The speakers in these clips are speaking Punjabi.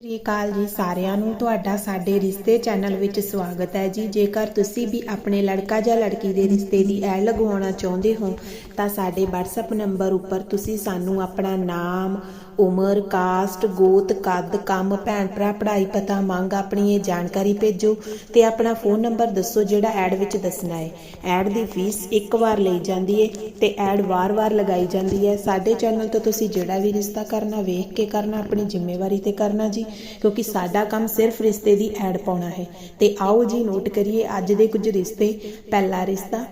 ਸ੍ਰੀ ਅਕਾਲ ਜੀ ਸਾਰਿਆਂ ਨੂੰ। ਤੁਹਾਡਾ ਸਾਡੇ ਰਿਸ਼ਤੇ ਚੈਨਲ ਵਿੱਚ ਸਵਾਗਤ ਹੈ ਜੀ। ਜੇਕਰ ਤੁਸੀਂ ਵੀ ਆਪਣੇ ਲੜਕਾ ਜਾਂ ਲੜਕੀ ਦੇ ਰਿਸ਼ਤੇ ਦੀ ਐਡ ਲਗਵਾਉਣਾ ਚਾਹੁੰਦੇ ਹੋ, ਤਾਂ ਸਾਡੇ WhatsApp ਨੰਬਰ ਉੱਪਰ ਤੁਸੀਂ ਸਾਨੂੰ ਆਪਣਾ ਨਾਮ ਉਮਰ, ਕਾਸਟ, ਗੋਤ, ਕੱਦ, ਕੰਮ, ਭੈਣ ਭਰਾ, ਪੜ੍ਹਾਈ ਪਤਾ, ਮੰਗ, ਆਪਣੀ ਇਹ ਜਾਣਕਾਰੀ ਭੇਜੋ ਤੇ ਆਪਣਾ ਫੋਨ ਨੰਬਰ ਦੱਸੋ ਜਿਹੜਾ ਐਡ ਵਿੱਚ ਦੱਸਣਾ ਹੈ। ਐਡ ਦੀ ਫੀਸ ਇੱਕ ਵਾਰ ਲਈ ਜਾਂਦੀ ਹੈ ਤੇ ਐਡ ਵਾਰ-ਵਾਰ ਲਗਾਈ ਜਾਂਦੀ ਹੈ। ਸਾਡੇ ਚੈਨਲ ਤੋਂ ਤੁਸੀਂ ਜਿਹੜਾ ਵੀ ਰਿਸ਼ਤਾ ਕਰਨਾ, ਵੇਖ ਕੇ ਕਰਨਾ, ਆਪਣੀ ਜ਼ਿੰਮੇਵਾਰੀ ਤੇ ਕਰਨਾ ਜੀ, ਕਿਉਂਕਿ ਸਾਡਾ ਕੰਮ ਸਿਰਫ ਰਿਸ਼ਤੇ ਦੀ ਐਡ ਪਾਉਣਾ ਹੈ। ਤੇ ਆਓ ਜੀ, ਨੋਟ ਕਰੀਏ ਅੱਜ ਦੇ ਕੁਝ ਰਿਸ਼ਤੇ। ਪਹਿਲਾ ਰਿਸ਼ਤਾ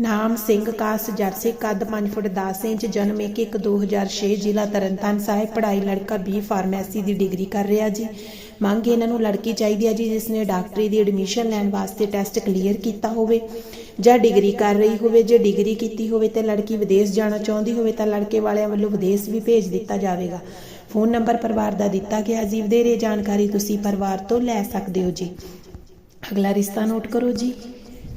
ਨਾਮ ਸਿੰਘ ਕਾਸ ਜਰਸੀ ਕੱਦ 5 ਫੁੱਟ 10 ਇੰਚ, ਜਨਮ 1 1 2006 ਜ਼ਿਲ੍ਹਾ ਤਰਨਤਾਰਨ ਸਾਹਿਬ, ਪੜ੍ਹਾਈ ਲੜਕਾ ਬੀ ਫਾਰਮੇਸੀ ਦੀ ਡਿਗਰੀ ਕਰ ਰਿਹਾ ਜੀ। ਮੰਗ ਇਹਨਾਂ ਨੂੰ ਲੜਕੀ ਚਾਹੀਦੀ ਹੈ ਜੀ, ਜਿਸ ਨੇ ਡਾਕਟਰੀ ਦੀ ਐਡਮਿਸ਼ਨ ਲੈਣ ਵਾਸਤੇ ਟੈਸਟ ਕਲੀਅਰ ਕੀਤਾ ਹੋਵੇ ਜਾਂ ਡਿਗਰੀ ਕਰ ਰਹੀ ਹੋਵੇ। ਜੇ ਡਿਗਰੀ ਕੀਤੀ ਹੋਵੇ ਤੇ ਲੜਕੀ ਵਿਦੇਸ਼ ਜਾਣਾ ਚਾਹੁੰਦੀ ਹੋਵੇ ਤਾਂ ਲੜਕੇ ਵਾਲਿਆਂ ਵੱਲੋਂ ਵਿਦੇਸ਼ ਵੀ ਭੇਜ ਦਿੱਤਾ ਜਾਵੇਗਾ। ਫੋਨ ਨੰਬਰ ਪਰਿਵਾਰ ਦਾ ਦਿੱਤਾ ਗਿਆ ਜੀ। ਵਧੇਰੇ ਜਾਣਕਾਰੀ ਤੁਸੀਂ ਪਰਿਵਾਰ ਤੋਂ ਲੈ ਸਕਦੇ ਹੋ ਜੀ। ਅਗਲਾ ਰਿਸ਼ਤਾ ਨੋਟ ਕਰੋ ਜੀ।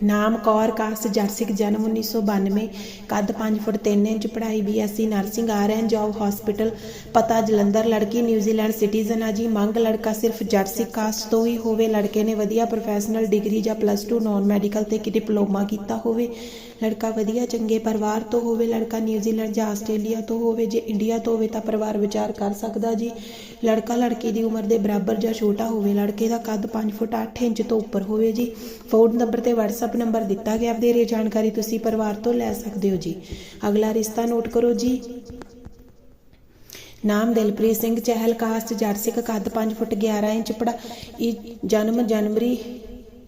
ਨਾਮ ਕੌਰ ਕਾਸਟ ਜਰਸਿਕ ਜਨਮ 1992 ਕੱਦ 5 ਫੁੱਟ 3 ਇੰਚ, ਪੜ੍ਹਾਈ BSc nursing RN job hospital ਪਤਾ ਜਲੰਧਰ, ਲੜਕੀ ਨਿਊਜ਼ੀਲੈਂਡ ਸਿਟੀਜ਼ਨ ਆ ਜੀ। ਮੰਗ ਲੜਕਾ ਸਿਰਫ ਜਰਸਿਕ ਕਾਸਟ ਤੋਂ ਹੀ ਹੋਵੇ, ਲੜਕੇ ਨੇ ਵਧੀਆ ਪ੍ਰੋਫੈਸ਼ਨਲ ਡਿਗਰੀ ਜਾਂ ਪਲੱਸ 2 ਨਾਨ ਮੈਡੀਕਲ ਤੇ ਕਿ ਡਿਪਲੋਮਾ ਕੀਤਾ ਹੋਵੇ। ਲੜਕਾ ਵਧੀਆ, ਚੰਗੇ ਪਰਿਵਾਰ ਤੋਂ ਹੋਵੇ, ਲੜਕਾ ਨਿਊਜ਼ੀਲੈਂਡ ਜਾਂ ਆਸਟ੍ਰੇਲੀਆ ਤੋਂ ਹੋਵੇ, ਜੇ ਇੰਡੀਆ ਤੋਂ ਹੋਵੇ ਤਾਂ ਪਰਿਵਾਰ ਵਿਚਾਰ ਕਰ ਸਕਦਾ ਜੀ। ਲੜਕਾ ਲੜਕੀ ਦੀ ਉਮਰ ਦੇ ਬਰਾਬਰ ਜਾਂ ਛੋਟਾ ਹੋਵੇ, ਲੜਕੇ ਦਾ ਕੱਦ 5 ਫੁੱਟ 8 ਇੰਚ ਤੋਂ ਉੱਪਰ ਹੋਵੇ ਜੀ। ਫੋਨ ਨੰਬਰ ਤੇ WhatsApp ਨੰਬਰ ਦਿੱਤਾ ਗਿਆ, ਵਧੇਰੇ ਜਾਣਕਾਰੀ ਤੁਸੀਂ ਪਰਿਵਾਰ ਤੋਂ ਲੈ ਸਕਦੇ ਹੋ ਜੀ। ਅਗਲਾ ਰਿਸ਼ਤਾ ਨੋਟ ਕਰੋ ਜੀ। ਨਾਮ ਦਿਲਪ੍ਰੀਤ ਸਿੰਘ ਚਹਿਲ, ਕਾਸਟ ਜਰਸਿਕ ਕੱਦ 5 ਫੁੱਟ 11 ਇੰਚ ਪੜਾ ਜਨਮ ਜਨਵਰੀ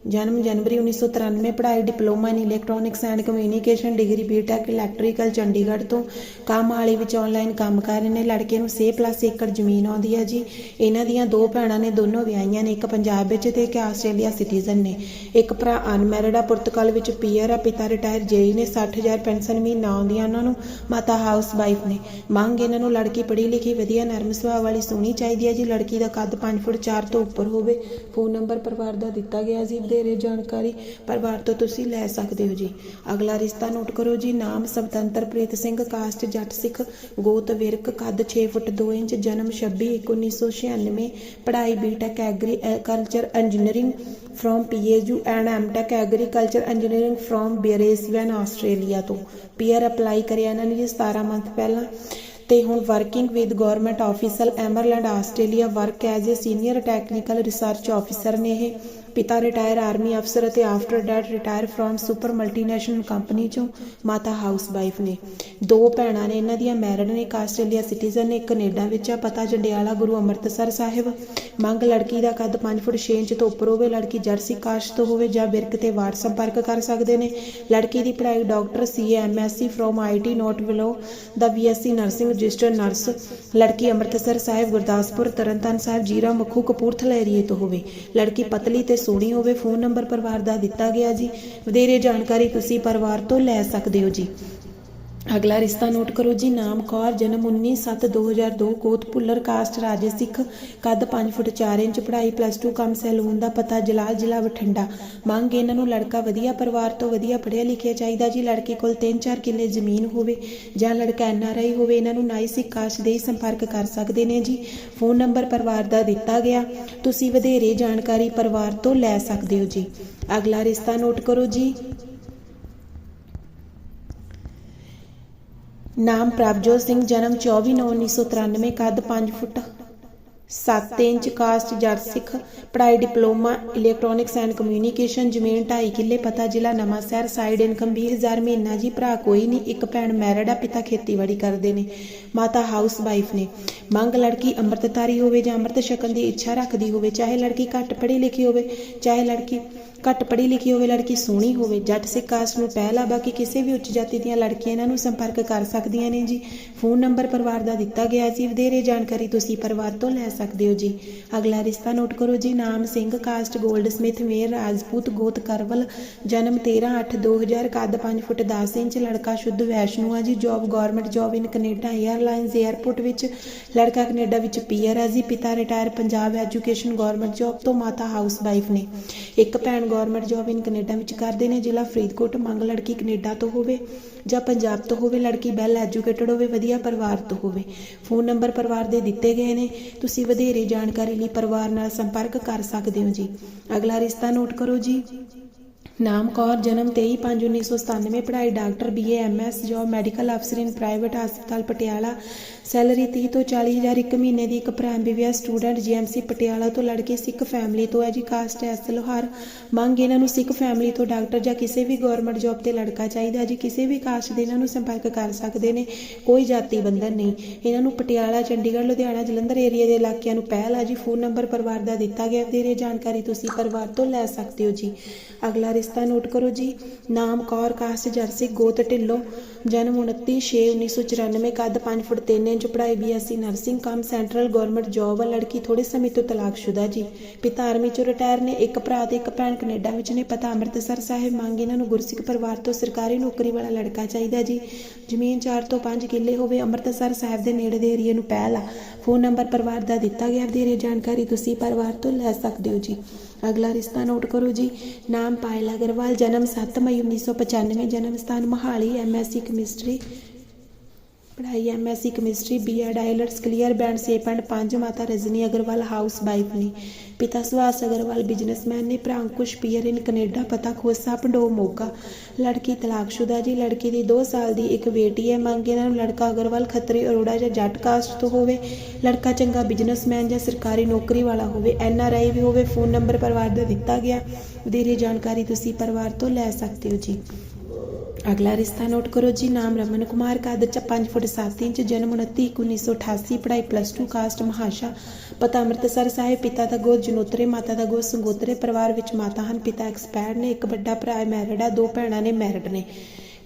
ਜਨਮ ਜਨਵਰੀ 1993 ਪੜ੍ਹਾਈ, diploma in electronics and communication degree BTech electrical Chandigarh ਤੋਂ ਕੰਮ ਵਾਲੀ ਵਿੱਚ ਆਨਲਾਈਨ ਕੰਮ ਕਰ ਰਹੇ ਨੇ। ਲੜਕੇ ਨੂੰ 6 ਪਲੱਸ ਏਕੜ ਜ਼ਮੀਨ ਆਉਂਦੀ ਹੈ ਜੀ। ਇਹਨਾਂ ਦੀਆਂ ਦੋ ਭੈਣਾਂ ਨੇ, ਦੋਨੋਂ ਵਿਆਹੀਆਂ ਨੇ, ਇੱਕ ਪੰਜਾਬ ਵਿੱਚ ਤੇ ਇੱਕ ਆਸਟ੍ਰੇਲੀਆ ਸਿਟੀਜ਼ਨ ਨੇ। ਇੱਕ ਭਰਾ ਅਨਮੈਰਿਡ ਆ, ਪੁਰਤਗਾਲ ਵਿੱਚ ਪੀਅਰ ਆ, ਪਿਤਾ ਰਿਟਾਇਰ ਜੇਈ ਨੇ 60000 ਪੈਨਸ਼ਨ ਮਹੀਨਾ ਆਉਂਦੀਆਂ ਉਹਨਾਂ ਨੂੰ ਮਾਤਾ ਹਾਊਸ ਵਾਈਫ ਨੇ। ਮੰਗ ਇਹਨਾਂ ਨੂੰ ਲੜਕੀ ਪੜ੍ਹੀ ਲਿਖੀ, ਵਧੀਆ, ਨਰਮ ਸੁਭਾਅ ਵਾਲੀ ਸੋਹਣੀ ਚਾਹੀਦੀ ਹੈ ਜੀ। ਲੜਕੀ ਦਾ ਕੱਦ 5 ਫੁੱਟ 4 ਤੋਂ ਉੱਪਰ ਹੋਵੇ। ਫੋਨ ਨੰਬਰ ਪਰਿਵਾਰ ਦਾ ਦਿੱਤਾ ਗਿਆ ਜੀ। ਵਧੇਰੇ ਜਾਣਕਾਰੀ ਪਰਿਵਾਰ ਤੋਂ ਤੁਸੀਂ ਲੈ ਸਕਦੇ ਹੋ ਜੀ। ਅਗਲਾ ਰਿਸ਼ਤਾ ਨੋਟ ਕਰੋ ਜੀ। ਨਾਮ ਸਵਤੰਤਰਪ੍ਰੀਤ ਸਿੰਘ, ਕਾਸਟ ਜੱਟ ਸਿੱਖ, ਗੋਤ ਵਿਰਕ, ਕੱਦ 6 ਫੁੱਟ 2 ਇੰਚ, ਜਨਮ 26 ਇੱਕ 1996 ਪੜ੍ਹਾਈ BTech agriculture engineering from PAU and MTech agriculture engineering from Brisbane Australia ਤੋਂ। ਪੀਆਰ ਅਪਲਾਈ ਕਰਿਆ ਇਹਨਾਂ ਨੇ ਜੀ 17 ਮੰਥ ਪਹਿਲਾਂ। ਤੇ ਹੁਣ working with government officer Emerald Australia work as a senior technical research officer ਨੇ ਇਹ। ਪਿਤਾ ਰਿਟਾਇਰ ਆਰਮੀ ਅਫਸਰ ਅਤੇ after that retire from super multinational company ਚੋਂ ਮਾਤਾ ਹਾਊਸ ਵਾਈਫ ਨੇ। ਦੋ ਭੈਣਾਂ ਨੇ ਇਹਨਾਂ ਦੀਆਂ ਮੈਰਿਡ ਨੇ, ਇੱਕ ਆਸਟ੍ਰੇਲੀਆ ਸਿਟੀਜ਼ਨ ਨੇ ਕੈਨੇਡਾ ਵਿੱਚ ਆ। ਪਤਾ ਜੰਡਿਆਲਾ ਗੁਰੂ ਅੰਮ੍ਰਿਤਸਰ ਸਾਹਿਬ। ਮੰਗ ਲੜਕੀ ਦਾ ਕੱਦ 5 ਫੁੱਟ 6 ਇੰਚ ਤੋਂ ਉੱਪਰ ਹੋਵੇ, ਲੜਕੀ ਜਰਸੀ ਕਾਸਟ ਤੋਂ ਹੋਵੇ ਜਾਂ ਬਿਰਕ ਤੇ ਵਾਟ ਸੰਪਰਕ ਕਰ ਸਕਦੇ ਨੇ। ਲੜਕੀ ਦੀ ਪੜ੍ਹਾਈ doctor CA MSc from IT not below the BSc nursing registered nurse ਲੜਕੀ ਅੰਮ੍ਰਿਤਸਰ ਸਾਹਿਬ, ਗੁਰਦਾਸਪੁਰ, ਤਰਨਤਾਰਨ ਸਾਹਿਬ, ਜੀਰਾ, ਮੱਖੂ, ਕਪੂਰਥਲਾ ਏਰੀਏ ਤੋਂ ਹੋਵੇ। ਲੜਕੀ ਪਤਲੀ ਤੇ ਸੁਣੀ ਹੋਵੇ, ਫੋਨ ਨੰਬਰ ਪਰਿਵਾਰ ਦਾ ਦਿੱਤਾ ਗਿਆ ਜੀ। ਵਧੇਰੇ ਜਾਣਕਾਰੀ ਤੁਸੀਂ ਪਰਿਵਾਰ ਤੋਂ ਲੈ ਸਕਦੇ ਹੋ ਜੀ। ਅਗਲਾ ਰਿਸ਼ਤਾ ਨੋਟ ਕਰੋ ਜੀ, ਨਾਮ ਕੌਰ, ਜਨਮ 19/7/2002 ਕੋਤ ਭੁੱਲਰ ਕਾਸਟ ਰਾਜੇ ਸਿੱਖ, ਕੱਦ 5 ਫੁੱਟ 4 ਇੰਚ, ਪੜ੍ਹਾਈ ਪਲੱਸ 2 ਕੰਮ ਸੈਲੂਨ ਦਾ ਪਤਾ, ਜਲਾਲ ਜ਼ਿਲ੍ਹਾ ਬਠਿੰਡਾ। ਮੰਗ ਇਹਨਾਂ ਨੂੰ ਲੜਕਾ ਵਧੀਆ ਪਰਿਵਾਰ ਤੋਂ ਵਧੀਆ ਪੜ੍ਹਿਆ ਲਿਖਿਆ ਚਾਹੀਦਾ ਜੀ, ਲੜਕੇ ਕੋਲ 3-4 ਕਿੱਲੇ ਜ਼ਮੀਨ ਹੋਵੇ ਜਾਂ ਲੜਕਾ ਐਨਆਰਆਈ ਹੋਵੇ, ਇਹਨਾਂ ਨੂੰ ਨਾਈ ਸਿੱਖ ਕਾਸਟ ਦੇ ਹੀ ਸੰਪਰਕ ਕਰ ਸਕਦੇ ਨੇ ਜੀ। ਫੋਨ ਨੰਬਰ ਪਰਿਵਾਰ ਦਾ ਦਿੱਤਾ ਗਿਆ, ਤੁਸੀਂ ਵਧੇਰੇ ਜਾਣਕਾਰੀ ਪਰਿਵਾਰ ਤੋਂ ਲੈ ਸਕਦੇ ਹੋ ਜੀ। ਅਗਲਾ ਰਿਸ਼ਤਾ ਨੋਟ ਕਰੋ ਜੀ ਨਾਮ ਪ੍ਰਭਜੋਤ ਸਿੰਘ, ਜਨਮ 24/9/1993 ਕੱਦ 5 ਫੁੱਟ 7 ਇੰਚ ਕਾਸਟ ਜੱਟ ਸਿੱਖ, ਪੜ੍ਹਾਈ ਡਿਪਲੋਮਾ, ਇਲੈਕਟ੍ਰੋਨਿਕਸ ਐਂਡ ਕਮਿਊਨੀਕੇਸ਼ਨ, ਜ਼ਮੀਨ 2.5 ਕਿੱਲੇ, ਪਤਾ ਜ਼ਿਲ੍ਹਾ ਨਵਾਂ ਸ਼ਹਿਰ ਸਾਈਡ ਇਨਕਮ 20000 ਮਹੀਨਾ ਜੀ, ਭਰਾ ਕੋਈ ਨਹੀਂ, ਇੱਕ ਭੈਣ ਮੈਰਿਡ ਆ, ਪਿਤਾ ਖੇਤੀਬਾੜੀ ਕਰਦੇ ਨੇ, ਮਾਤਾ ਹਾਊਸ ਵਾਈਫ ਨੇ। ਮੰਗ ਲੜਕੀ ਅੰਮ੍ਰਿਤਧਾਰੀ ਹੋਵੇ ਜਾਂ ਅੰਮ੍ਰਿਤ ਛਕਣ ਦੀ ਇੱਛਾ ਰੱਖਦੀ ਹੋਵੇ, ਚਾਹੇ ਲੜਕੀ ਘੱਟ ਪੜ੍ਹੀ ਲਿਖੀ ਹੋਵੇ, ਚਾਹੇ ਲੜਕੀ ਘੱਟ ਪੜ੍ਹੀ ਲਿਖੀ ਹੋਵੇ, ਲੜਕੀ ਸੋਹਣੀ ਹੋਵੇ, ਜੱਟ ਸਿੱਖ ਕਾਸਟ ਨੂੰ ਪਹਿਲਾ ਬਾਕੀ ਕਿਸੇ ਵੀ ਉੱਚ ਜਾਤੀ ਦੀਆਂ ਲੜਕੀਆਂ ਇਹਨਾਂ ਨੂੰ ਸੰਪਰਕ ਕਰ ਸਕਦੀਆਂ ਨੇ ਜੀ। ਫੋਨ ਨੰਬਰ ਪਰਿਵਾਰ ਦਾ ਦਿੱਤਾ ਗਿਆ ਸੀ, ਵਧੇਰੇ ਜਾਣਕਾਰੀ ਤੁਸੀਂ ਪਰਿਵਾਰ ਤੋਂ ਲੈ ਸਕਦੇ ਹੋ ਜੀ। ਅਗਲਾ ਰਿਸ਼ਤਾ ਨੋਟ ਕਰੋ ਜੀ, ਨਾਮ ਸਿੰਘ, ਕਾਸਟ ਗੋਲਡ ਸਮਿਥ ਮੇਰ ਰਾਜਪੂਤ ਗੋਤ ਕਰਵਲ, ਜਨਮ 13/8/2000 ਕੱਦ 5 ਫੁੱਟ 10 ਇੰਚ, ਲੜਕਾ ਸ਼ੁੱਧ ਵੈਸ਼ਨੂ ਆ ਜੀ, job government job in Canada airlines airport ਵਿੱਚ, ਲੜਕਾ ਕੈਨੇਡਾ ਵਿੱਚ ਪੀਆਰ ਆ ਜੀ, ਪਿਤਾ retire Punjab education government job ਤੋਂ ਮਾਤਾ ਹਾਊਸ ਵਾਈਫ ਨੇ। ਇੱਕ ਭੈਣ ਗਵਰਨਮੈਂਟ ਜੌਬ ਇਨ ਕੈਨੇਡਾ ਵਿੱਚ ਕਰਦੇ ਨੇ, ਜ਼ਿਲ੍ਹਾ ਫਰੀਦਕੋਟ, ਮੰਗ ਲੜਕੀ ਕੈਨੇਡਾ ਤੋਂ ਹੋਵੇ ਜਾਂ ਪੰਜਾਬ ਤੋਂ ਹੋਵੇ, ਲੜਕੀ ਵੈਲ ਐਜੂਕੇਟਡ ਹੋਵੇ, ਵਧੀਆ ਪਰਿਵਾਰ ਤੋਂ ਹੋਵੇ। ਫੋਨ ਨੰਬਰ ਪਰਿਵਾਰ ਦੇ ਦਿੱਤੇ ਗਏ ਨੇ। ਤੁਸੀਂ ਵਧੇਰੇ ਜਾਣਕਾਰੀ ਲਈ ਪਰਿਵਾਰ ਨਾਲ ਸੰਪਰਕ ਕਰ ਸਕਦੇ ਹੋ ਜੀ। ਅਗਲਾ ਰਿਸ਼ਤਾ ਨੋਟ ਕਰੋ ਜੀ। ਨਾਮ ਕੌਰ, ਜਨਮ 23/5/1997 ਪੜ੍ਹਾਈ doctor BA MS job medical ਅਫਸਰ ਇਨ ਪ੍ਰਾਈਵੇਟ ਹਸਪਤਾਲ ਪਟਿਆਲਾ। ਸੈਲਰੀ 30 ਤੋਂ 40 ਹਜ਼ਾਰ ਇੱਕ ਮਹੀਨੇ ਦੀ ਇੱਕ ਭਰਾ ਐਮਬੀਬੀਐਸ ਸਟੂਡੈਂਟ ਜੀਐਮਸੀ ਪਟਿਆਲਾ ਤੋਂ ਲੜਕੇ ਸਿੱਖ ਫੈਮਿਲੀ ਤੋਂ। ਹੈ ਜੀ ਕਾਸਟ ਐਸ ਲੋਹਾਰ। ਮੰਗ ਇਹਨਾਂ ਨੂੰ ਸਿੱਖ ਫੈਮਿਲੀ ਤੋਂ ਡਾਕਟਰ ਜਾਂ ਕਿਸੇ ਵੀ ਗਵਰਨਮੈਂਟ ਜੋਬ ਤੇ ਲੜਕਾ ਚਾਹੀਦਾ ਜੀ ਕਿਸੇ ਵੀ ਕਾਸਟ ਦੇ ਇਹਨਾਂ ਨੂੰ ਸੰਪਰਕ ਕਰ ਸਕਦੇ ਨੇ, ਕੋਈ ਜਾਤੀ ਬੰਧਨ ਨਹੀਂ। ਇਹਨਾਂ ਨੂੰ ਪਟਿਆਲਾ, ਚੰਡੀਗੜ੍ਹ, ਲੁਧਿਆਣਾ, ਜਲੰਧਰ ਏਰੀਆ ਦੇ ਇਲਾਕਿਆਂ ਨੂੰ ਪਹਿਲ ਆ ਜੀ। ਫੋਨ ਨੰਬਰ ਪਰਿਵਾਰ ਦਾ ਦਿੱਤਾ ਗਿਆ ਵਧੇਰੇ ਜਾਣਕਾਰੀ ਤੁਸੀਂ ਪਰਿਵਾਰ ਤੋਂ ਲੈ ਸਕਦੇ ਹੋ ਜੀ। ਅਗਲਾ ਰਿਸ਼ਤਾ ਨੋਟ ਕਰੋ ਜੀ। ਨਾਮ ਕੌਰ, ਕਾਸਟ ਜਰਸੀ ਗੋਤ ਢਿੱਲੋਂ, ਜਨਮ 29/6/1994 ਕੱਦ 5 ਫੁੱਟ 3 ਇੰਚ, ਪੜ੍ਹਾਈ BSc nursing cum, central government job ਹੈ ਲੜਕੀ ਥੋੜੇ ਸਮੇਂ ਤੋਂ ਤਲਾਕਸ਼ੁਦਾ ਜੀ। ਪਿਤਾ ਆਰਮੀ ਚੋਂ ਰਿਟਾਇਰ ਨੇ, ਇੱਕ ਭਰਾ ਤੇ ਇੱਕ ਭੈਣ ਕੈਨੇਡਾ ਵਿੱਚ ਨੇ। ਪਤਾ ਅੰਮ੍ਰਿਤਸਰ ਸਾਹਿਬ, ਮੰਗ ਇਹਨਾਂ ਨੂੰ ਗੁਰਸਿੱਖ ਪਰਿਵਾਰ ਤੋਂ ਸਰਕਾਰੀ ਨੌਕਰੀ ਵਾਲਾ ਲੜਕਾ ਚਾਹੀਦਾ ਜੀ। ਜ਼ਮੀਨ 4 ਤੋਂ 5 ਕਿੱਲੇ ਹੋਵੇ, ਅੰਮ੍ਰਿਤਸਰ ਸਾਹਿਬ ਦੇ ਨੇੜੇ ਦੇ ਏਰੀਏ ਨੂੰ ਪਹਿਲ ਆ। ਫੋਨ ਨੰਬਰ ਪਰਿਵਾਰ ਦਾ ਦਿੱਤਾ ਗਿਆ, ਵਧੇਰੇ ਜਾਣਕਾਰੀ ਤੁਸੀਂ ਪਰਿਵਾਰ ਤੋਂ ਲੈ ਸਕਦੇ ਹੋ ਜੀ। ਅਗਲਾ ਰਿਸ਼ਤਾ ਨੋਟ ਕਰੋ ਜੀ। ਨਾਮ ਪਾਇਲ ਅਗਰਵਾਲ, ਜਨਮ 7 ਮਈ 1995 ਜਨਮ ਸਥਾਨ ਮੋਹਾਲੀ ਐਮਐਸਸੀ ਕੈਮਿਸਟਰੀ ਪੜ੍ਹਾਈ MSc chemistry BEd IELTS clear band 6.5 ਮਾਤਾ ਰਜਨੀ ਅਗਰਵਾਲ, ਹਾਊਸ ਵਾਈਫ ਨੇ। ਪਿਤਾ ਸੁਹਾਸ ਅਗਰਵਾਲ ਬਿਜ਼ਨਸਮੈਨ ਨੇ ਭਰਾ ਅੰਕੁਸ਼ ਪੀਅਰ ਇਨ ਕੈਨੇਡਾ, ਪਤਾ ਖੋਸਾ ਪੰਡੋ ਮੋਗਾ ਲੜਕੀ ਤਲਾਕਸ਼ੁਦਾ ਜੀ, ਲੜਕੀ ਦੀ 2 ਸਾਲ ਦੀ ਇੱਕ ਬੇਟੀ ਹੈ। ਮੰਗ ਇਹਨਾਂ ਨੂੰ ਲੜਕਾ ਅਗਰਵਾਲ ਖੱਤਰੀ ਅਰੋੜਾ ਜਾਂ ਜੱਟ ਕਾਸਟ ਤੋਂ ਹੋਵੇ। ਲੜਕਾ ਚੰਗਾ ਬਿਜ਼ਨਸਮੈਨ ਜਾਂ ਸਰਕਾਰੀ ਨੌਕਰੀ ਵਾਲਾ ਹੋਵੇ। ਐੱਨ ਆਰ ਆਈ ਵੀ ਹੋਵੇ, ਫੋਨ ਨੰਬਰ ਪਰਿਵਾਰ ਦਾ ਦਿੱਤਾ ਗਿਆ। ਵਧੇਰੇ ਜਾਣਕਾਰੀ ਤੁਸੀਂ ਪਰਿਵਾਰ ਤੋਂ ਲੈ ਸਕਦੇ ਹੋ ਜੀ। ਅਗਲਾ ਰਿਸ਼ਤਾ ਨੋਟ ਕਰੋ ਜੀ, ਨਾਮ ਰਮਨ ਕੁਮਾਰ, ਕੱਦ ਚ 5 ਫੁੱਟ 7 ਇੰਚ, ਜਨਮ 29 1988 ਪੜ੍ਹਾਈ ਪਲੱਸ 2 ਕਾਸਟ ਮਹਾਸ਼ਾ, ਪਤਾ ਅੰਮ੍ਰਿਤਸਰ ਸਾਹਿਬ, ਪਿਤਾ ਦਾ ਗੋਤ ਜਨੋਤਰੇ, ਮਾਤਾ ਦਾ ਗੋਤ ਸੰਗੋਤਰੇ, ਪਰਿਵਾਰ ਵਿੱਚ ਮਾਤਾ ਹਨ, ਪਿਤਾ ਐਕਸਪਾਇਰਡ ਨੇ, ਇੱਕ ਵੱਡਾ ਭਰਾ ਮੈਰਿਡ ਆ, ਦੋ ਭੈਣਾਂ ਨੇ ਮੈਰਿਡ ਨੇ।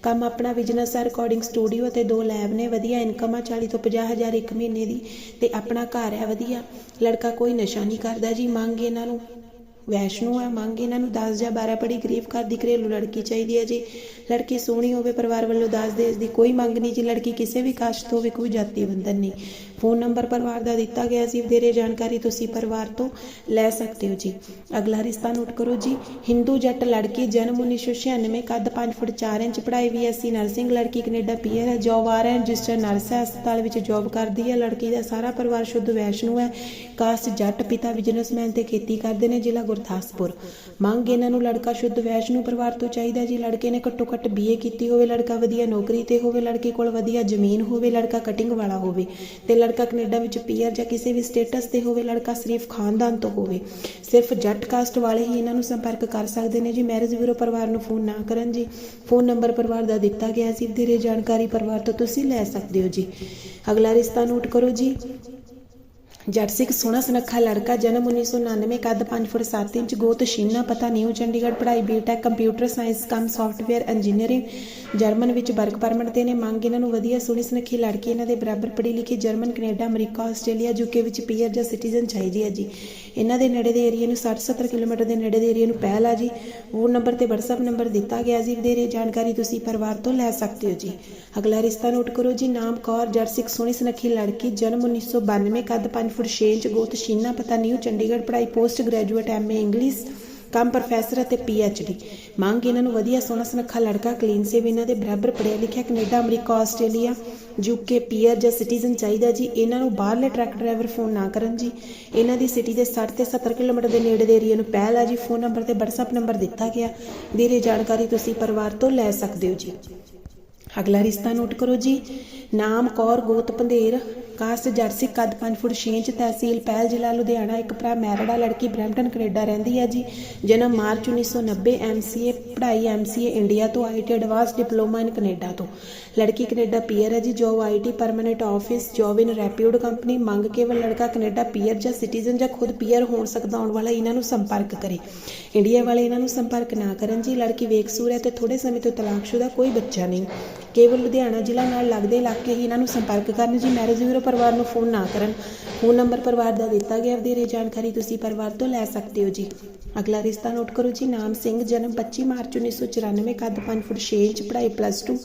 ਕੰਮ ਆਪਣਾ ਬਿਜ਼ਨਸ ਆ ਰਿਕਾਰਡਿੰਗ ਸਟੂਡੀਓ ਤੇ ਦੋ ਲੈਬ ਨੇ, ਵਧੀਆ ਇਨਕਮ ਆ 40 ਤੋਂ 50 ਹਜ਼ਾਰ ਇੱਕ ਮਹੀਨੇ ਦੀ, ਤੇ ਆਪਣਾ ਘਰ ਹੈ, ਵਧੀਆ। ਲੜਕਾ ਕੋਈ ਨਸ਼ਾ ਨਹੀਂ ਕਰਦਾ ਜੀ, ਮੰਗ ਇਹਨਾਂ ਨੂੰ। ਵੈਸ਼ਨੂ ਹੈ ਮੰਗ ਇਹਨਾਂ ਨੂੰ 10 ਜਾਂ 12 ਪੜੀ ਗਰੀਬ ਘਰ ਦੀ ਘਰੇਲੂ ਲੜਕੀ ਚਾਹੀਦੀ ਹੈ ਜੀ। ਲੜਕੀ ਸੋਹਣੀ ਹੋਵੇ, ਪਰਿਵਾਰ ਵੱਲੋਂ ਦਾਜ ਦੇਜ ਦੀ ਕੋਈ ਮੰਗ ਨਹੀਂ ਜੀ। ਲੜਕੀ ਕਿਸੇ ਵੀ ਕਾਸ਼ਤ ਹੋਵੇ, ਕੋਈ ਜਾਤੀ ਬੰਧਨ ਨਹੀਂ। ਫੋਨ ਨੰਬਰ ਪਰਿਵਾਰ ਦਾ ਦਿੱਤਾ ਗਿਆ ਸੀ। ਵਧੇਰੇ ਜਾਣਕਾਰੀ ਤੁਸੀਂ ਪਰਿਵਾਰ ਤੋਂ ਲੈ ਸਕਦੇ ਹੋ ਜੀ। ਅਗਲਾ ਰਿਸ਼ਤਾ ਨੋਟ ਕਰੋ ਜੀ। ਹਿੰਦੂ ਜੱਟ ਲੜਕੀ, ਜਨਮ 1996 ਕੱਦ 5 ਫੁੱਟ 4 ਇੰਚ, ਪੜ੍ਹਾਈ ਬੀਐਸਸੀ ਨਰਸਿੰਗ, ਲੜਕੀ ਕੈਨੇਡਾ ਪੀਆਰ ਹੈ, ਜੌਬ ਆ ਰਿਹਾ ਰਜਿਸਟਰ ਨਰਸ ਹੈ, ਹਸਪਤਾਲ ਵਿੱਚ ਜੌਬ ਕਰਦੀ ਹੈ। ਲੜਕੀ ਦਾ ਸਾਰਾ ਪਰਿਵਾਰ ਸ਼ੁੱਧ ਵੈਸ਼ਨੂ ਹੈ। ਕਾਸਟ ਜੱਟ ਪਿਤਾ ਬਿਜ਼ਨਸਮੈਨ ਤੇ ਖੇਤੀ ਕਰਦੇ ਨੇ ਜ਼ਿਲ੍ਹਾ ਗੁਰਦਾਸਪੁਰ। ਮੰਗ ਇਹਨਾਂ ਨੂੰ ਲੜਕਾ ਸ਼ੁੱਧ ਵੈਸ਼ਨੂ ਪਰਿਵਾਰ ਤੋਂ ਚਾਹੀਦਾ ਜੀ। ਲੜਕੇ ਨੇ ਘੱਟੋ ਘੱਟ ਬੀਏ ਕੀਤੀ ਹੋਵੇ, ਲੜਕਾ ਵਧੀਆ ਨੌਕਰੀ ਤੇ ਹੋਵੇ, ਲੜਕੇ ਕੋਲ ਵਧੀਆ ਜ਼ਮੀਨ ਹੋਵੇ, ਲੜਕਾ ਕਟਿੰਗ ਵਾਲਾ ਹੋਵੇ ਤੇ ਲੜਕਾ ਕੈਨੇਡਾ ਵਿੱਚ ਪੀਆਰ ਜਾਂ ਕਿਸੇ ਵੀ ਸਟੇਟਸ ਤੇ ਹੋਵੇ, ਲੜਕਾ ਸਿਰਫ ਖਾਨਦਾਨ ਤੋਂ ਹੋਵੇ, ਸਿਰਫ ਜੱਟ ਕਾਸਟ ਵਾਲੇ ਹੀ ਇਹਨਾਂ ਨੂੰ ਸੰਪਰਕ ਕਰ ਸਕਦੇ ਨੇ। ਜੀ, ਮੈਰਿਜ ਬਿਊਰੋ ਪਰਿਵਾਰ ਨੂੰ ਫੋਨ ਨਾ ਕਰਨ ਜੀ। ਫੋਨ ਨੰਬਰ ਪਰਿਵਾਰ ਦਾ ਦਿੱਤਾ ਗਿਆ ਸੀ। ਵਧੇਰੇ ਜਾਣਕਾਰੀ ਪਰਿਵਾਰ ਤੋਂ ਤੁਸੀਂ ਲੈ ਸਕਦੇ ਹੋ ਜੀ। ਅਗਲਾ ਰਿਸ਼ਤਾ ਨੋਟ ਕਰੋ ਜੀ। ਜੱਟ ਸਿੱਖ ਸੋਹਣਾ ਸੁਨੱਖਾ ਲੜਕਾ, ਜਨਮ 1999 ਕੱਦ 5 ਫੁੱਟ 7 ਇੰਚ, ਗੋਤ ਸ਼ੀਨਾ, ਪਤਾ ਨਿਊ ਚੰਡੀਗੜ੍ਹ ਪੜ੍ਹਾਈ BTech computer science cum software engineering German ਵਿੱਚ ਵਰਕ ਪਰਮਿਟ ਤੇ ਨੇ, ਮੰਗ ਇਹਨਾਂ ਨੂੰ ਵਧੀਆ ਸੋਹਣੀ ਸੁਨੱਖੀ ਲੜਕੀ ਇਹਨਾਂ ਦੇ ਬਰਾਬਰ ਪੜ੍ਹੀ ਲਿਖੀ German, Canada, America, Australia UK ਵਿੱਚ ਪੀਆਰ ਜਾਂ ਸਿਟੀਜ਼ਨ ਚਾਹੀਦੀ ਹੈ ਜੀ। ਇਹਨਾਂ ਦੇ ਨੇੜੇ ਦੇ ਏਰੀਆ ਨੂੰ 60-70 ਕਿਲੋਮੀਟਰ ਦੇ ਨੇੜੇ ਦੇ ਏਰੀਆ ਨੂੰ ਪਹਿਲ ਆ ਜੀ। ਉਹ ਨੰਬਰ ਤੇ WhatsApp ਨੰਬਰ ਦਿੱਤਾ ਗਿਆ ਜੀ। ਵਧੇਰੇ ਜਾਣਕਾਰੀ ਤੁਸੀਂ ਪਰਿਵਾਰ ਤੋਂ ਲੈ ਸਕਦੇ ਹੋ ਜੀ। ਅਗਲਾ ਰਿਸ਼ਤਾ ਨੋਟ ਕਰੋ ਜੀ। ਨਾਮ ਕੌਰ ਜੱਟ ਸਿੱਖ ਸੋਹਣੀ ਸੁਨੱਖੀ ਲੜਕੀ, ਜਨਮ 1992 ਕੱਦ 5 ਫੁੱਟ 6 ਇੰਚ, ਗੋਤ, ਸ਼ੀਨਾ ਪਤਾ, ਨਿਊ ਚੰਡੀਗੜ੍ਹ, ਪੜ੍ਹਾਈ, ਪੋਸਟ ਗ੍ਰੈਜੂਏਟ ਐਮਏ ਇੰਗਲਿਸ਼। ਕੰਮ ਪ੍ਰੋਫੈਸਰ ਅਤੇ ਡੀ ਮੰਗ ਇਹਨਾਂ ਨੂੰ ਵਧੀਆ ਸੋਹਣਾ ਸੁਨੱਖਾ ਲੜਕਾ ਕਲੀਨ ਸੇਵ ਇਹਨਾਂ ਦੇ ਬਰਾਬਰ ਪੜ੍ਹਿਆ ਲਿਖਿਆ Canada, America, Australia UK PR ਜਾਂ ਸਿਟੀਜ਼ਨ ਚਾਹੀਦਾ ਜੀ। ਇਹਨਾਂ ਨੂੰ ਬਾਹਰਲੇ ਟਰੱਕ ਡਰਾਈਵਰ ਫੋਨ ਨਾ ਕਰਨ ਜੀ। ਇਹਨਾਂ ਦੀ ਸਿਟੀ ਦੇ 60 ਤੇ 70 ਕਿਲੋਮੀਟਰ ਦੇ ਨੇੜੇ ਦੇ ਏਰੀਆ ਨੂੰ ਪਹਿਲ ਆ ਜੀ। ਫੋਨ ਨੰਬਰ ਤੇ WhatsApp ਨੰਬਰ ਦਿੱਤਾ ਗਿਆ। ਦੀਰੇ ਜਾਣਕਾਰੀ ਤੁਸੀਂ ਪਰਿਵਾਰ ਤੋਂ ਲੈ ਸਕਦੇ ਹੋ ਜੀ। ਅਗਲਾ ਰਿਸ਼ਤਾ ਨੋਟ ਕਰੋ ਜੀ। ਨਾਮ ਕੌਰ ਗੋਤ ਪੰਧੇਰ ਕਾਸਟ ਜਰਸੀ ਕੱਦ 5 ਫੁੱਟ 6 ਇੰਚ ਤਹਿਸੀਲ ਪਹਿਲ ਜ਼ਿਲ੍ਹਾ ਲੁਧਿਆਣਾ, ਇੱਕ ਭਰਾ ਮੈਰਿਡਾ ਲੜਕੀ ਬ੍ਰੈਂਪਟਨ, ਕੈਨੇਡਾ ਰਹਿੰਦੀ ਹੈ ਜੀ ਜਨਮ ਮਾਰਚ 1990 ਐਮਸੀਏ ਪੜ੍ਹਾਈ ਐਮਸੀਏ ਇੰਡੀਆ ਤੋਂ IT advance diploma in Canada ਤੋਂ। ਲੜਕੀ ਕੈਨੇਡਾ ਪੀਅਰ ਹੈ ਜੀ, job IT permanent office, job in reputed company, ਮੰਗ ਕੇਵਲ ਲੜਕਾ ਕੈਨੇਡਾ ਪੀਅਰ ਜਾਂ ਸਿਟੀਜ਼ਨ ਜਾਂ ਖੁਦ ਪੀਅਰ ਹੋਣ ਸਕਦਾ, ਆਉਣ ਵਾਲਾ ਇਹਨਾਂ ਨੂੰ ਸੰਪਰਕ ਕਰੇ। ਇੰਡੀਆ ਵਾਲੇ ਇਹਨਾਂ ਨੂੰ ਸੰਪਰਕ ਨਾ ਕਰਨ ਜੀ, ਲੜਕੀ ਵੇਕਸੂਰ ਹੈ ਤੇ ਥੋੜੇ ਸਮੇਂ ਤੋਂ ਤਲਾਕਸ਼ੁਦਾ ਕੋਈ ਬੱਚਾ ਨਹੀਂ। ਕੇਵਲ ਲੁਧਿਆਣਾ ਜ਼ਿਲ੍ਹਾ ਨਾਲ ਲੱਗਦੇ ਇਲਾਕੇ ਹੀ ਇਹਨਾਂ ਨੂੰ ਸੰਪਰਕ ਕਰਨ ਜੀ। ਮੈਰਿਜ ਬਿਊਰੋ ਪਰਿਵਾਰ ਨੂੰ ਫੋਨ ਨਾ ਕਰਨ। ਫੋਨ ਨੰਬਰ ਪਰਿਵਾਰ ਦਾ ਦਿੱਤਾ ਗਿਆ। ਵਧੇਰੇ ਜਾਣਕਾਰੀ ਤੁਸੀਂ ਪਰਿਵਾਰ ਤੋਂ ਲੈ ਸਕਦੇ ਹੋ ਜੀ। ਅਗਲਾ ਰਿਸ਼ਤਾ ਨੋਟ ਕਰੋ ਜੀ। ਨਾਮ ਸਿੰਘ, ਜਨਮ 25 ਮਾਰਚ 1994 ਕੱਦ 5 ਫੁੱਟ 6 ਇੰਚ, ਪੜ੍ਹਾਈ ਪਲੱਸ 2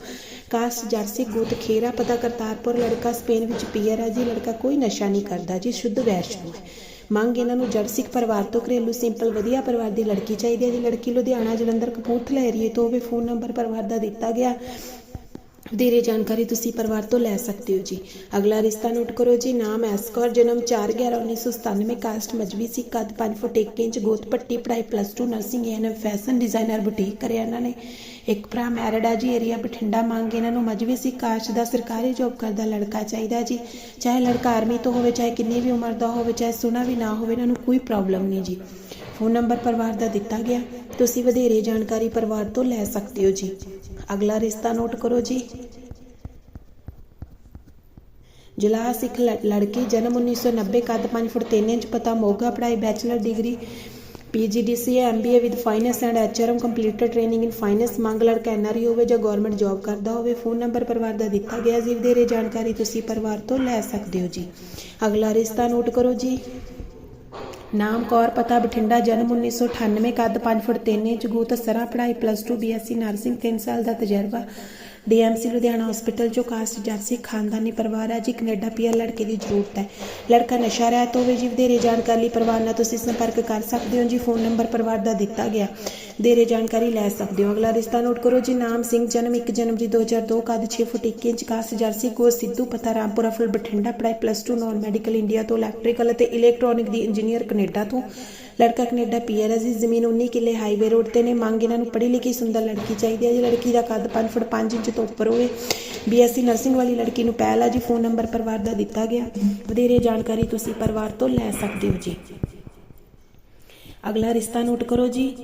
ਕਾਸਟ ਜਰਸੀ, ਗੋਤ, ਖੇਰਾ, ਪਤਾ ਕਰਤਾਰਪੁਰ, ਲੜਕਾ ਸਪੇਨ ਵਿੱਚ ਪੀਅਰ ਹੈ ਜੀ। ਲੜਕਾ ਕੋਈ ਨਸ਼ਾ ਨਹੀਂ ਕਰਦਾ ਜੀ, ਸ਼ੁੱਧ ਵੈਸ਼ਨੂ ਹੈ। ਮੰਗ ਇਹਨਾਂ ਨੂੰ ਜੜ ਸਿੱਖ ਪਰਿਵਾਰ ਤੋਂ ਘਰੇਲੂ ਸਿੰਪਲ ਵਧੀਆ ਪਰਿਵਾਰ ਦੀ ਲੜਕੀ ਚਾਹੀਦੀ ਹੈ ਜੀ। ਲੜਕੀ ਲੁਧਿਆਣਾ ਜਲੰਧਰ ਕਪੂਰਥਲਾ ਏਰੀਏ ਤੋਂ ਹੋਵੇ ਫੋਨ ਨੰਬਰ ਪਰਿਵਾਰ ਦਾ ਦਿੱਤਾ ਗਿਆ। ਵਧੇਰੇ ਜਾਣਕਾਰੀ ਤੁਸੀਂ ਪਰਿਵਾਰ ਤੋਂ ਲੈ ਸਕਦੇ ਹੋ ਜੀ। ਅਗਲਾ ਰਿਸ਼ਤਾ ਨੋਟ ਕਰੋ ਜੀ। ਨਾਮ ਐਸਕੌਰ, ਜਨਮ 4/11/1997 ਕਾਸਟ ਮਜਬੀ ਸੀ, ਕੱਦ 5 ਫੁੱਟ 1 ਇੰਚ, ਗੋਤ ਪੱਟੀ ਪੜ੍ਹਾਈ plus 2 nursing and fashion designer boutique ਕਰਿਆ ਇਹਨਾਂ ਨੇ। ਇੱਕ ਭਰਾ ਮੈਰਿਡ ਆ ਜੀ ਏਰੀਆ ਬਠਿੰਡਾ ਮੰਗ ਇਹਨਾਂ ਨੂੰ ਮਜਬੀ ਸੀ। ਕਾਸਟ ਦਾ ਸਰਕਾਰੀ ਜੋਬ ਕਰਦਾ ਲੜਕਾ ਚਾਹੀਦਾ ਜੀ। ਚਾਹੇ ਲੜਕਾ ਆਰਮੀ ਤੋਂ ਹੋਵੇ, ਚਾਹੇ ਕਿੰਨੀ ਵੀ ਉਮਰ ਦਾ ਹੋਵੇ, ਚਾਹੇ ਸੁਣਾ ਵੀ ਨਾ ਹੋਵੇ, ਇਹਨਾਂ ਨੂੰ ਕੋਈ ਪ੍ਰੋਬਲਮ ਨਹੀਂ ਜੀ। ਫੋਨ ਨੰਬਰ ਪਰਿਵਾਰ ਦਾ ਦਿੱਤਾ ਗਿਆ। ਤੁਸੀਂ ਵਧੇਰੇ ਜਾਣਕਾਰੀ ਪਰਿਵਾਰ ਤੋਂ ਲੈ ਸਕਦੇ ਹੋ ਜੀ। ਅਗਲਾ ਰਿਸ਼ਤਾ ਨੋਟ ਕਰੋ ਜੀ। ਜਲਾ ਸਿੱਖ ਲ- ਲੜਕੀ ਜਨਮ 1990 ਕੱਦ 5 ਫੁੱਟ 3 ਇੰਚ ਪਤਾ ਮੋਗਾ ਪੜ੍ਹਾਈ bachelor degree PGDCA MBA with finance and HRM completed training in finance ਮੰਗ ਲੜਕਾ ਐਨਆਰਈ ਹੋਵੇ ਜਾਂ ਗਵਰਨਮੈਂਟ ਜੌਬ ਕਰਦਾ ਹੋਵੇ ਫੋਨ ਨੰਬਰ ਪਰਿਵਾਰ ਦਾ ਦਿੱਤਾ ਗਿਆ ਜੀ ਵਧੇਰੇ ਜਾਣਕਾਰੀ ਤੁਸੀਂ ਪਰਿਵਾਰ ਤੋਂ ਲੈ ਸਕਦੇ ਹੋ ਜੀ। ਅਗਲਾ ਰਿਸ਼ਤਾ ਨੋਟ ਕਰੋ ਜੀ। ਨਾਮ ਕੌਰ, ਪਤਾ ਬਠਿੰਡਾ, ਜਨਮ 1998 ਕੱਦ 5 ਫੁੱਟ 3 ਇੰਚ, ਗੂਤ, ਸਰਾ, ਪੜ੍ਹਾਈ ਪਲੱਸ 2 ਬੀਐਸਸੀ ਨਰਸਿੰਗ 3 ਸਾਲ ਦਾ ਤਜਰਬਾ। ਡੀਐਮਸੀ ਲੁਧਿਆਣਾ ਹਸਪੀਟਲ ਜੋ ਕਾਸਟ ਜਰਸੀ ਖਾਨਦਾਨੀ ਪਰਿਵਾਰ ਹੈ ਜੀ ਕੈਨੇਡਾ ਪੀਆਰ ਲੜਕੇ ਦੀ ਜ਼ਰੂਰਤ ਹੈ। ਲੜਕਾ ਨਸ਼ਾ ਰਹਿਤ ਹੋਵੇ ਜੀ ਵਧੇਰੇ ਜਾਣਕਾਰੀ ਲਈ ਪਰਿਵਾਰ ਨਾਲ ਤੁਸੀਂ ਸੰਪਰਕ ਕਰ ਸਕਦੇ ਹੋ। ਜੀ ਫੋਨ ਨੰਬਰ ਪਰਿਵਾਰ ਦਾ ਦਿੱਤਾ ਗਿਆ। ਵਧੇਰੇ ਜਾਣਕਾਰੀ ਲੈ ਸਕਦੇ ਹੋ। ਅਗਲਾ ਰਿਸ਼ਤਾ ਨੋਟ ਕਰੋ। ਜੀ, ਨਾਮ ਸਿੰਘ, ਜਨਮ 1 ਜਨਵਰੀ 2002 ਕੱਦ 6 ਫੁੱਟ 1 ਇੰਚ, ਕਾਸਟ ਜਰਸੀ ਕੋ ਸਿੱਧੂ ਪਤਾ ਰਾਮਪੁਰਾ, ਫੁੱਲ ਬਠਿੰਡਾ, ਪੜ੍ਹਾਈ ਪਲੱਸ 2 ਨਾਨ ਮੈਡੀਕਲ ਇੰਡੀਆ ਤੋਂ ਇਲੈਕਟ੍ਰੀਕਲ ਅਤੇ ਇਲੈਕਟ੍ਰੋਨਿਕ ਦੀ ਇੰਜੀਨੀਅਰ ਕੈਨੇਡਾ ਤੋਂ। ਲੜਕਾ ਕੈਨੇਡਾ ਪੀਆਰ ਹੈ ਜੀ ਜ਼ਮੀਨ 19 ਕਿੱਲੇ ਹਾਈਵੇ ਰੋਡ ਤੇ ਨੇ। ਮੰਗ ਇਹਨਾਂ ਨੂੰ ਪੜ੍ਹੀ ਲਿਖੀ ਸੁੰਦਰ ਲੜਕੀ ਚਾਹੀਦੀ ਹੈ। ਜੀ ਲੜਕੀ ਦਾ ਕੱਦ 5 ਫੁੱਟ 5 ਇੰਚ ਤੋਂ ਉੱਪਰ ਹੋਵੇ ਬੀਐਸਸੀ ਨਰਸਿੰਗ ਵਾਲੀ ਲੜਕੀ ਨੂੰ ਪਹਿਲ ਆ ਜੀ। ਫੋਨ ਨੰਬਰ ਪਰਿਵਾਰ ਦਾ ਦਿੱਤਾ ਗਿਆ। ਵਧੇਰੇ ਜਾਣਕਾਰੀ ਤੁਸੀਂ ਪਰਿਵਾਰ ਤੋਂ ਲੈ ਸਕਦੇ ਹੋ ਜੀ। ਅਗਲਾ ਰਿਸ਼ਤਾ ਨੋਟ ਕਰੋ ਜੀ।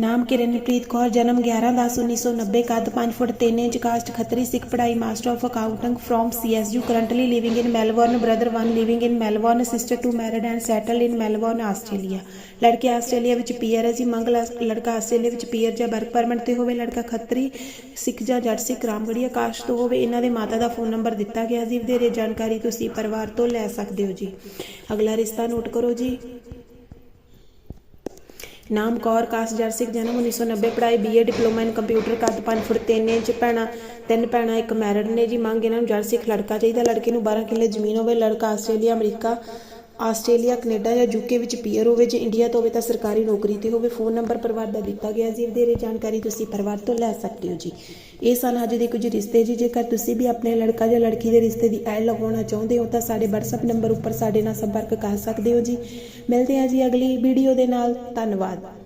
ਨਾਮ ਕਿਰਨਪ੍ਰੀਤ ਕੌਰ, ਜਨਮ 11/10/1990 ਕੱਦ 5 foot 3 inch caste Khatri, Sikh ਪੜ੍ਹਾਈ master of accounting from CSU currently living in Melbourne brother 1 living in Melbourne sister 2 married and settle in Melbourne Australia ਲੜਕੀ ਆਸਟ੍ਰੇਲੀਆ ਵਿੱਚ ਪੀਆਰ ਹੈ ਜੀ ਮੰਗ ਲ- ਲੜਕਾ ਆਸਟ੍ਰੇਲੀਆ ਵਿੱਚ ਪੀਆਰ ਜਾਂ ਵਰਕ ਪਰਮਿਟ ਤੇ ਹੋਵੇ, ਲੜਕਾ ਖੱਤਰੀ, ਸਿੱਖ ਜਾਂ ਜੱਟ ਸਿੱਖ ਰਾਮਗੜੀਆ ਕਾਸਟ ਤੋਂ ਹੋਵੇ, ਇਹਨਾਂ ਦੇ ਮਾਤਾ ਦਾ ਫੋਨ ਨੰਬਰ ਦਿੱਤਾ ਗਿਆ ਜੀ, ਵਧੇਰੇ ਜਾਣਕਾਰੀ ਤੁਸੀਂ ਪਰਿਵਾਰ ਤੋਂ ਲੈ ਸਕਦੇ ਹੋ ਜੀ। ਅਗਲਾ ਰਿਸ਼ਤਾ ਨੋਟ ਕਰੋ ਜੀ। ਨਾਮ ਕੌਰ ਕਾਸ ਜਰਸਿਕ ਜਨਮ 1990 ਪੜ੍ਹਾਈ ਬੀਏ ਡਿਪਲੋਮਾ ਇਨ ਕੰਪਿਊਟਰ ਕੱਦ ਪੰਜ ਫੁੱਟ 3 ਇੰਚ ਭੈਣਾਂ ਤਿੰਨ ਭੈਣਾਂ ਇੱਕ ਮੈਰਿਡ ਨੇ ਜੀ। ਮੰਗ ਇਹਨਾਂ ਨੂੰ ਜਰਸਿਕ ਲੜਕਾ ਚਾਹੀਦਾ। ਲੜਕੇ ਨੂੰ 12 ਕਿੱਲੇ ਜ਼ਮੀਨ ਹੋਵੇ। ਲੜਕਾ ਆਸਟ੍ਰੇਲੀਆ, ਅਮਰੀਕਾ ਆਸਟ੍ਰੇਲੀਆ, ਕੈਨੇਡਾ ਜਾਂ ਯੂਕੇ ਵਿੱਚ ਪੀਅਰ ਹੋਵੇ ਜੇ ਇੰਡੀਆ ਤੋਂ ਹੋਵੇ ਤਾਂ ਸਰਕਾਰੀ ਨੌਕਰੀ ਤੇ ਹੋਵੇ ਫੋਨ ਨੰਬਰ ਪਰਿਵਾਰ ਦਾ ਦਿੱਤਾ ਗਿਆ ਜੀ। ਵਧੇਰੇ ਜਾਣਕਾਰੀ ਤੁਸੀਂ ਪਰਿਵਾਰ ਤੋਂ ਲੈ ਸਕਦੇ ਹੋ ਜੀ। ਇਹ ਸਨ ਅੱਜ ਦੇ ਕੁਝ ਰਿਸ਼ਤੇ ਜੀ। ਜੇਕਰ ਤੁਸੀਂ ਵੀ ਆਪਣੇ ਲੜਕਾ ਜਾਂ ਲੜਕੀ ਦੇ ਰਿਸ਼ਤੇ ਦੀ ਐਡ ਲਗਾਉਣਾ ਚਾਹੁੰਦੇ ਹੋ ਤਾਂ ਸਾਡੇ WhatsApp ਨੰਬਰ ਉੱਪਰ ਸਾਡੇ ਨਾਲ ਸੰਪਰਕ ਕਰ ਸਕਦੇ ਹੋ ਜੀ। ਮਿਲਦੇ ਹਾਂ ਜੀ ਅਗਲੀ ਵੀਡੀਓ ਦੇ ਨਾਲ। ਧੰਨਵਾਦ।